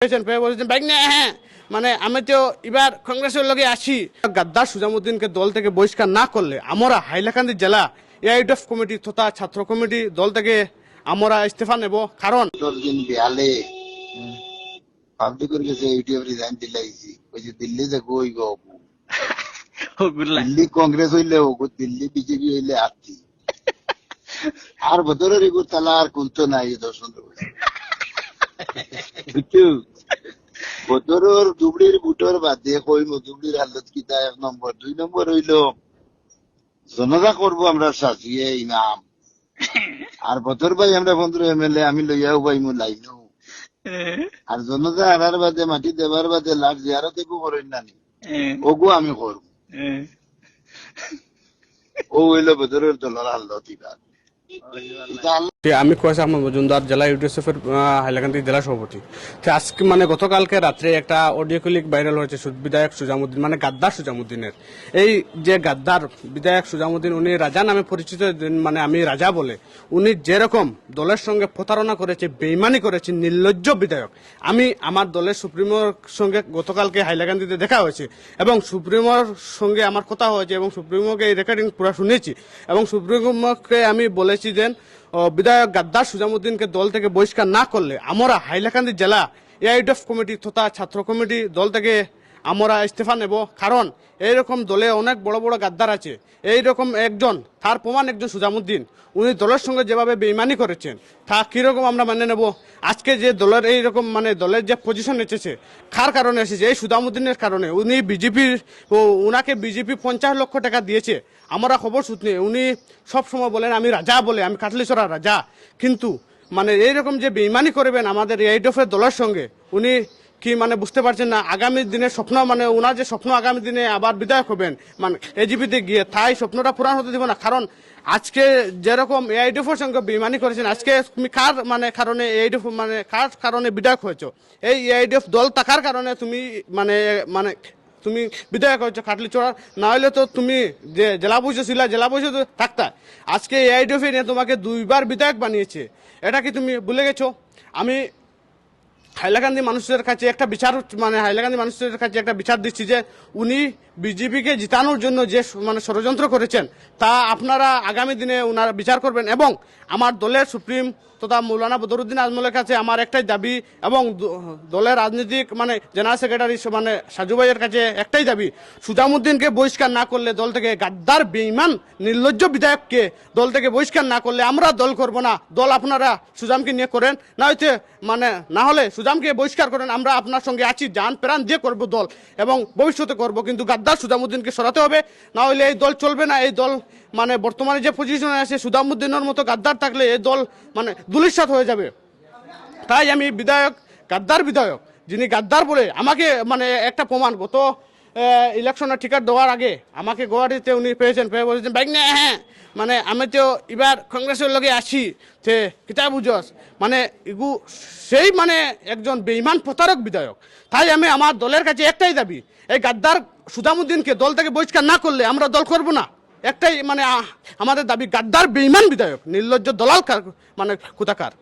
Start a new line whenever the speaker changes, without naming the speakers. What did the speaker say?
পেয়েছেন পেয়ে বলেছেন বাইক না হ্যাঁ মানে আমি তো এবার কংগ্রেসের লগে আছি। গাদ্দার সুজামুদ্দিনকে দল থেকে বহিষ্কার না করলে আমরা হাইলাকান্দি জেলা এআইডিএফ কমিটি তথা ছাত্র কমিটি দল থেকে আমরা ইস্তফা নেব। কারণ
বিহালে পাবলিকের কাছে ইউটিউব রিজাইন দিলাইছি ওই যে দিল্লি যে কই গো দিল্লি কংগ্রেস হইলে ওগো দিল্লি বিজেপি হইলে আছি আর বদরের এগো তালা আর কুলতো নাই দর্শন বদরের দুবড়ির বুটর বাদে হালত কিতা এক নম্বর দুই নম্বর হইল জনতা আমরা ইমাম। আর ভাই আমরা পনেরো এমএলএ আমি লইয়াও ভাই মু লাইনও আর জনতা হারার বাদে, মাটি দেবার বাদে লাখ জিয়ারত একু করেন না নি ওগু আমি করব ও হইল বদরের দলের আল্লাহ
যে আমি কয়েস আহমদ মজুমদার, জেলা ইউডিএসএফের হাইলাকান্দি জেলা সভাপতি। তো আজকে মানে গতকালকে রাত্রে একটা অডিও ক্লিক ভাইরাল হয়েছে বিধায়ক সুজামুদ্দিন মানে গাদ্দার সুজামুদ্দিনের। এই যে গাদ্দার বিধায়ক সুজামুদ্দিন, উনি রাজা নামে পরিচিত মানে আমি রাজা বলে, উনি যেরকম দলের সঙ্গে প্রতারণা করেছে, বেইমানি করেছে, নির্লজ্জ বিধায়ক। আমি আমার দলের সুপ্রিমোর সঙ্গে গতকালকে হাইলাকান্দিতে দেখা হয়েছে এবং সুপ্রিমোর সঙ্গে আমার কথা হয়েছে এবং সুপ্রিমোকে এই রেকর্ডিং পুরো শুনেছি। এবং সুপ্রিমোকে আমি বলেছি যে বিধায়ক গাদ্দার সুজামুদ্দিনকে দল থেকে বহিষ্কার না করলে, আমরা হাইলাকান্দি জেলা এআইডিএফ কমিটি তথা ছাত্র কমিটি দল থেকে আমরা ইস্তফা নেব কারণ এইরকম দলে অনেক বড় বড় গাদ্দার আছে। এইরকম একজন, তার প্রমাণ একজন সুজামুদ্দিন। উনি দলের সঙ্গে যেভাবে বেইমানি করেছেন, তা কীরকম আমরা মানে নেব? আজকে যে দলের এইরকম মানে দলের যে পজিশন এসেছে, কার কারণে এসেছে? এই সুদামুদ্দিনের কারণে। উনি বিজেপির, ও উনাকে বিজেপি পঞ্চাশ লক্ষ টাকা দিয়েছে। আমরা খবর সূত্রে উনি সব সময় বলেন, আমি রাজা বলে, আমি কাটলিছড়া রাজা। কিন্তু মানে এইরকম যে বেইমানি করবেন আমাদের এইডফের দলের সঙ্গে, উনি কি মানে বুঝতে পারছেন না? আগামী দিনের স্বপ্ন মানে ওনার যে স্বপ্ন আগামী দিনে আবার বিধায়ক হবেন মানে এজিপিতে গিয়ে, তাই স্বপ্নটা পূরণ হতে দিব না। কারণ আজকে যেরকম এআইডিএফের সঙ্গে বেইমানি করেছেন, আজকে তুমি কার মানে কারণে এআইডিএফ মানে কার কারণে বিধায়ক হয়েছো? এই এআইডিএফ দল থাকার কারণে তুমি মানে মানে তুমি বিধায়ক হয়েছো খাটলি চড়ার না হলে তো তুমি যে জেলা পরিষদ ছিল, জেলা পরিষদ থাকতা। আজকে এআইডিএফ নিয়ে তোমাকে দুইবার বিধায়ক বানিয়েছে। এটা কি তুমি ভুলে গেছো? আমি হাইলাকান্দি মানুষের কাছে একটা বিচার মানে হাইলাকান্দি মানুষের কাছে একটা বিচার দিচ্ছি যে উনি বিজেপিকে জিতানোর জন্য যে মানে ষড়যন্ত্র করেছেন, তা আপনারা আগামী দিনে ওনারা বিচার করবেন এবং আমার দলের সুপ্রিম তথা মৌলানা বদরুদ্দিন আজমলের কাছে আমার একটাই দাবি এবং দলের রাজনৈতিক মানে জেনারেল সেক্রেটারি মানে সাজু ভাইয়ের কাছে একটাই দাবি, সুজামুদ্দিনকে বহিষ্কার না করলে দল থেকে গাদ্দার বেইমান নির্লজ্জ বিধায়ককে দল থেকে বহিষ্কার না করলে আমরা দল করব না। দল আপনারা সুজামকে নিয়ে করেন, না হচ্ছে মানে না হলে সুজামকে বহিষ্কার করেন, আমরা আপনার সঙ্গে আছি, যান প্রাণ দিয়ে করব দল, এবং ভবিষ্যতে করব, কিন্তু গাদ্দার সুদামুদ্দিনকে সরাতে হবে, না হলে এই দল চলবে না, এই দল মানে বর্তমানে যে পজিশনে আছে সুদামুদ্দিনের মতো গাদ্দার থাকলে এই দল মানে দুলিশাত হয়ে যাবে। তাই আমি বিধায়ক, গাদ্দার বিধায়ক, যিনি গাদ্দার বলে আমাকে মানে একটা প্রমাণ গত ইলেকশনের টিকিট দেওয়ার আগে আমাকে গুয়াহাটিতে উনি পেয়েছেন। পেয়ে বলেছেন বাইক না হ্যাঁ মানে আমি তো এবার কংগ্রেসের লগে আছি, তে কিতা বুঝস? মানে ইগু, সেই মানে একজন বেইমান প্রতারক বিধায়ক। তাই আমি আমার দলের কাছে একটাই দাবি, এই গাদ্দার সুদামুদ্দিনকে দল থেকে বহিষ্কার না করলে আমরা দল করব না। একটাই মানে আমাদের দাবি গাদ্দার বেইমান বিধায়ক, নির্লজ্জ দলাল মানে কোথাকার।